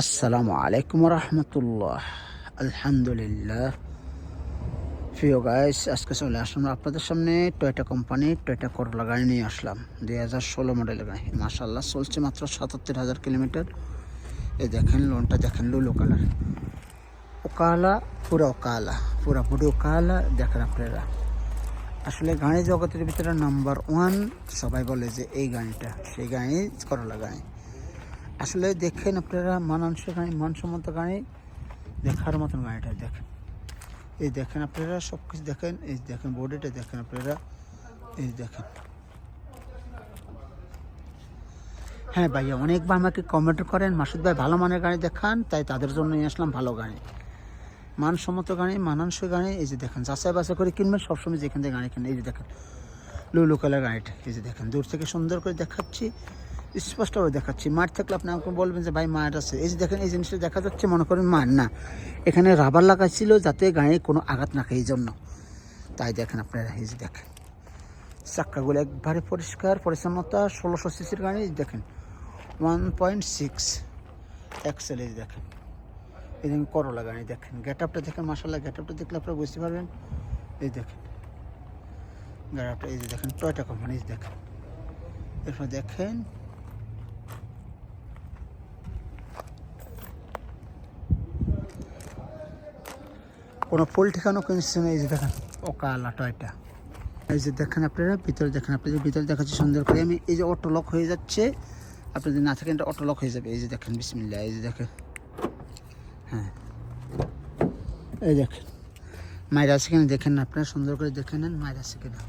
আসসালামু আলাইকুম রহমতুল্লাহ আলহামদুলিল্লাহ। প্রিয় গাইস আজকে চলে আসলাম আপনাদের সামনে টয়টা কোম্পানি টয়টা করলা গাড়ি নিয়ে আসলাম। দুই হাজার ষোলো মডেলের গাড়ি। মাসাল্লাহ চলছে মাত্র সাতাত্তর হাজার কিলোমিটার। এই দেখেন লোনটা দেখেন লুলো কালার ওকালা, পুরা ওকালা, পুরোপুরি ওকালা। দেখেন আপনারা। আসলে গাড়ি জগতের ভিতরে নাম্বার ওয়ান সবাই বলে যে এই গাড়িটা, সেই গাড়ি করলা গাড়ি। আসলে দেখেন আপনারা মানানসই গাড়ি মানসম্মত গাড়ি দেখার মতন গাড়িটা দেখেন। এই দেখেন আপনারা সব কিছু দেখেন, এই দেখেন বডিটা দেখেন আপনারা, এই দেখেন। হ্যাঁ ভাইয়া অনেকবার আমাকে কমেন্ট করেন, মাসুদ ভাই ভালো মানের গাড়ি দেখান, তাই তাদের জন্য নিয়ে আসলাম ভালো গাড়ি। মানসম্মত গাড়ি, মানানসই গাড়ি, এই যে দেখেন, যাচাই বাছাই করে কিনবেন, সবসময় যেখান থেকে গাড়ি কিনেন এই যে দেখেন, লুলু কালার গাড়িটা, এই যে দেখেন, দূর থেকে সুন্দর করে দেখাচ্ছি। স্পষ্টভাবে দেখাচ্ছি। মাঠ থাকলে আপনি আমাকে বলবেন যে, ভাই মাঠ আছে। এই যে দেখেন, এই জিনিসটা দেখা যাচ্ছে, মনে করেন মাঠ না। এখানে রাবার লাগাইছিল যাতে গাড়ি কোনো আঘাত না খায়, এই জন্য। তাই দেখেন আপনারা, এই যে দেখেন। চাক্কাগুলো একবারে পরিষ্কার, পরিচ্ছন্নতা, ষোলোশো সিসির গাড়ি দেখেন। ওয়ান পয়েন্ট সিক্স এক্সেল, এই দেখেন। এই দেখেন করলা গাড়ি, দেখেন। গেট আপটা দেখেন মাসাল্লাহ গেট আপটা দেখলে আপনারা বুঝতে পারবেন। এই দেখেন। গাড়ি আপটা এই যে দেখেন টয়টা কোম্পানি দেখেন। এরপর দেখেন কোনো ফুল ঠিকানো কিনছে না এই যে দেখেন। ও কালা টয়টা এই যে দেখেন আপনারা ভিতরে দেখেন আপনাদের ভিতরে দেখাচ্ছি সুন্দর করে। আমি এই যে অটো লক হয়ে যাচ্ছে আপনি যদি না থাকেন এটা অটো লক হয়ে যাবে। এই যে দেখেন বিসমিল্লা এই যে দেখেন। হ্যাঁ। এই দেখেন। মায়ের আছে কিনা দেখেন আপনারা সুন্দর করে দেখে নেন মায়ের আছে কিনা।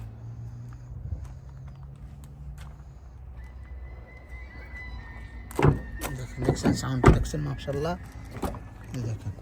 দেখেন দেখছেন সাউন্ড দেখছেন মাশাল্লাহ দেখেন।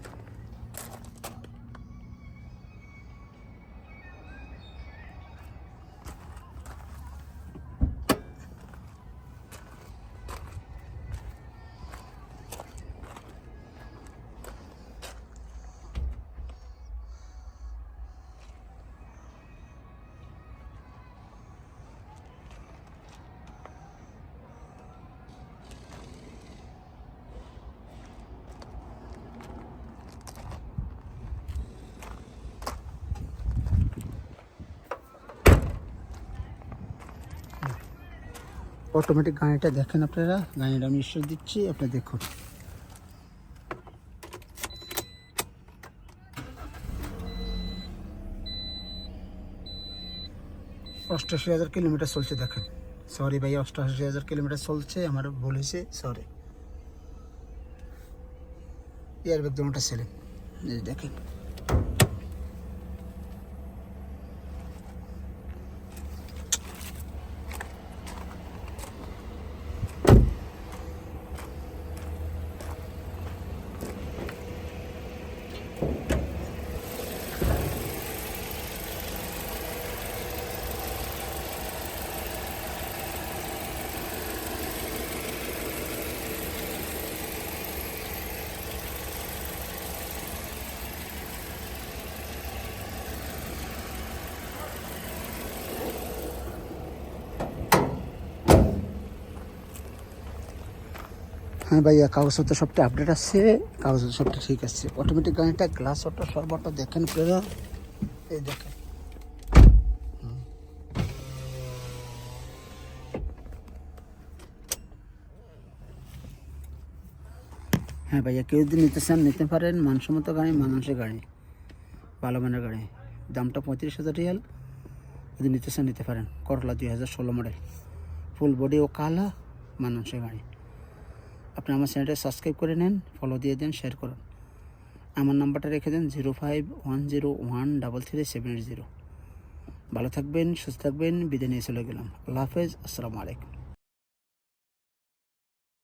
অটোমেটিক গাড়িটা দেখেন আপনারা। গাড়িটা আমি ঈশ্বর দিচ্ছি আপনারা দেখুন। অষ্টাশি হাজার কিলোমিটার চলছে, দেখেন। সরি ভাই অষ্টাশি হাজার কিলোমিটার চলছে, আমার ভুল হয়েছে সরি এয়ার ব্যাগ দুটা ছেলে দেখেন। হ্যাঁ ভাইয়া কাগজপত্র সবটা আপডেট আছে কাগজপত্র সবটা ঠিক আছে। অটোমেটিক গাড়িটা গ্লাস অটো সর্বটা দেখেন আপনারা। এই দেখেন। হ্যাঁ ভাইয়া, কেউ যদি নিতে চান, নিতে পারেন। মানসম্মত গাড়ি মানানসের গাড়ি। ভালো মানের গাড়ি। দামটা পঁয়ত্রিশ হাজার রিয়াল। যদি নিতে চান, নিতে পারেন। করলা দুই হাজার ষোলো মডেল ফুল বডি ও কালা মানানসের গাড়ি। আপনি আমার চ্যানেলটা সাবস্ক্রাইব করে নেন ফলো দিয়ে দেন শেয়ার করুন। আমার নাম্বারটা রেখে দেন zero five one zero one double three seven zero ভালো থাকবেন, সুস্থ থাকবেন, বিদায় নিয়ে চলে গেলাম। আল্লাহ হাফেজ, আসসালামু আলাইকুম।